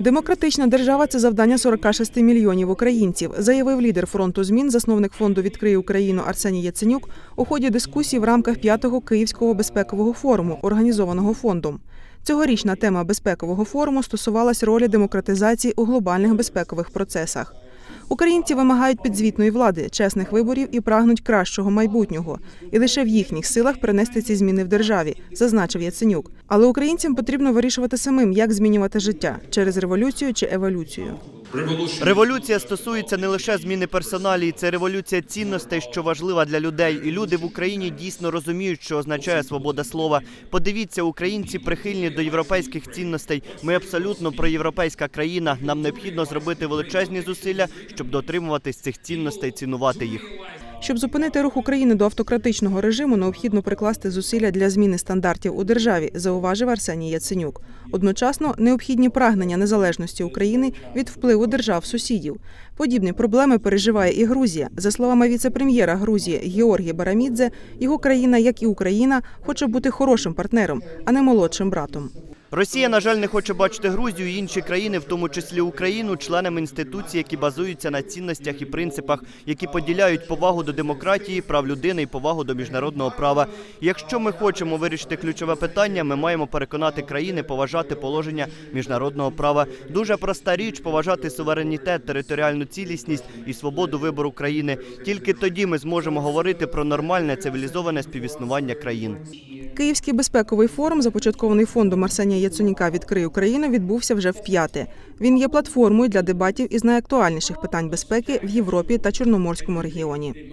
Демократична держава це завдання 46 мільйонів українців, заявив лідер фронту змін, засновник фонду Відкрий Україну Арсеній Яценюк у ході дискусії в рамках п'ятого Київського безпекового форуму, організованого фондом. Цьогорічна тема безпекового форуму стосувалась ролі демократизації у глобальних безпекових процесах. Українці вимагають підзвітної влади, чесних виборів і прагнуть кращого майбутнього. І лише в їхніх силах принести ці зміни в державі, зазначив Яценюк. Але українцям потрібно вирішувати самим, як змінювати життя через революцію чи еволюцію. Революція стосується не лише зміни персоналії, це революція цінностей, що важлива для людей. І люди в Україні дійсно розуміють, що означає свобода слова. Подивіться, українці прихильні до європейських цінностей. Ми абсолютно проєвропейська країна. Нам необхідно зробити величезні зусилля, щоб дотримуватись цих цінностей, цінувати їх. Щоб зупинити рух України до автократичного режиму, необхідно прикласти зусилля для зміни стандартів у державі, зауважив Арсеній Яценюк. Одночасно необхідні прагнення незалежності України від впливу держав сусідів. Подібні проблеми переживає і Грузія. За словами віце-прем'єра Грузії Георгія Барамідзе, його країна, як і Україна, хоче бути хорошим партнером, а не молодшим братом. Росія, на жаль, не хоче бачити Грузію і інші країни, в тому числі Україну, членами інституцій, які базуються на цінностях і принципах, які поділяють повагу до демократії, прав людини і повагу до міжнародного права. Якщо ми хочемо вирішити ключове питання, ми маємо переконати країни поважати положення міжнародного права. Дуже проста річ поважати суверенітет, територіальну цілісність і свободу вибору країни. Тільки тоді ми зможемо говорити про нормальне цивілізоване співіснування країн. Київський безпековий форум, започаткований фондом Арсенія Яценюка «Відкрий Україну», відбувся вже вп'яте. Він є платформою для дебатів із найактуальніших питань безпеки в Європі та Чорноморському регіоні.